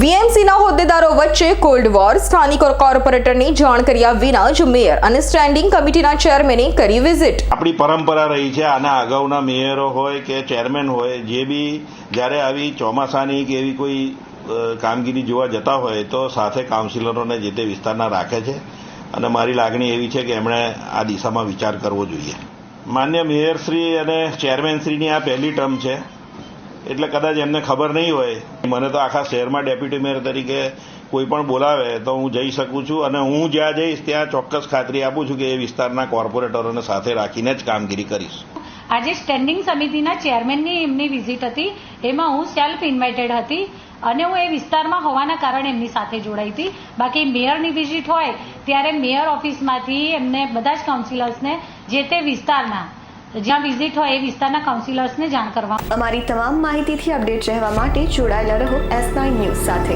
વીએમસીના હોદ્દેદારો વચ્ચે cold war. સ્થાનિક કોર્પોરેટરની જાણ કર્યા વિના જ મેયર અને સ્ટેન્ડિંગ કમિટીના ચેરમેને કરી વિઝિટ. આપણી પરંપરા રહી છે, આના અગાઉના મેયરો હોય કે ચેરમેન હોય, જે બી જ્યારે આવી ચોમાસાની કે એવી કોઈ કામગીરી જોવા જતા હોય તો સાથે કાઉન્સિલરોને જે તે વિસ્તારના રાખે છે. અને મારી લાગણી એવી છે કે એમણે આ દિશામાં વિચાર કરવો જોઈએ. માન્ય મેયરશ્રી અને ચેરમેનશ્રીની આ પહેલી ટર્મ છે. એટલે કદાચ એમને ખબર નહીં હોય. મને તો આખા શહેરમાં ડેપ્યુટી મેયર તરીકે કોઈ પણ બોલાવે તો હું જઈ શકું છું અને હું જ્યાં જઈશ ત્યાં ચોક્કસ ખાતરી આપું છું કે એ વિસ્તારના કોર્પોરેટરોને સાથે રાખીને જ કામગીરી કરીશ. આજે સ્ટેન્ડિંગ સમિતિના ચેરમેનની એમની વિઝિટ હતી. એમાં હું સેલ્ફ ઇન્વાઇટેડ હતી અને હું એ વિસ્તારમાં હોવાના કારણે એમની સાથે જોડાઈ હતી. બાકી મેયરની વિઝિટ હોય ત્યારે મેયર ઓફિસમાંથી એમને બધા જ કાઉન્સિલર્સને જે તે વિસ્તારના જ્યાં વિઝિટ હોય એ વિસ્તારના કાઉન્સિલર્સને જાણ કરવા. અમારી તમામ માહિતીથી અપડેટ રહેવા માટે જોડાયેલા રહો એસ ન્યૂઝ સાથે.